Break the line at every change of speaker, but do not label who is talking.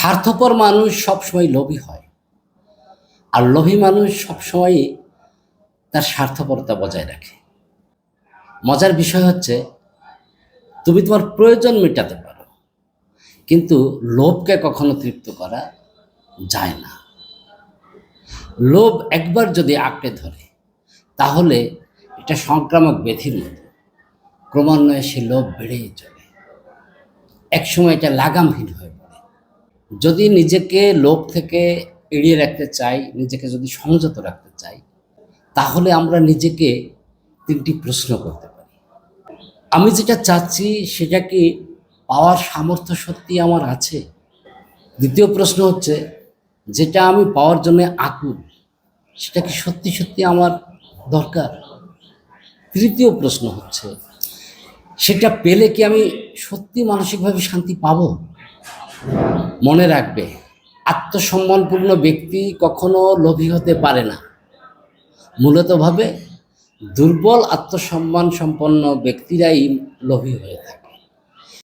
স্বার্থপর মানুষ সবসময় লোভী হয়। আর লোভী মানুষ সবসময় তার স্বার্থপরতা বজায় রাখে। মজার বিষয় হচ্ছে, তুমি তোমার প্রয়োজন মেটাতে পারো, কিন্তু লোভকে কখনো তৃপ্ত করা যায় না। লোভ একবার যদি আঁকড়ে ধরে, তাহলে এটা সংক্রামক ব্যাধির মতো। ক্রমান্বয়ে সে লোভ বেড়েই চলে। একসময় এটা লাগামহীন হয়ে যদি নিজেকে লোভ থেকে এড়িয়ে রাখতে চাই, নিজেকে যদি সংযত রাখতে চাই, তাহলে আমরা নিজেকে তিনটি প্রশ্ন করতে পারি। আমি যেটা চাচ্ছি, সেটা কি পাওয়ার সামর্থ্য সত্যি আমার আছে? দ্বিতীয় প্রশ্ন হচ্ছে, যেটা আমি পাওয়ার জন্য আকুল, সেটা কি সত্যি সত্যি আমার দরকার? তৃতীয় প্রশ্ন হচ্ছে, সেটা পেলে কি আমি সত্যি মানসিকভাবে শান্তি পাবো? মনে রাখবে, আত্মসম্মানপূর্ণ ব্যক্তি কখনো লোভী হতে পারে না। মূলতভাবে দুর্বল আত্মসম্মান সম্পন্ন ব্যক্তিরাই লোভী হয়ে থাকে।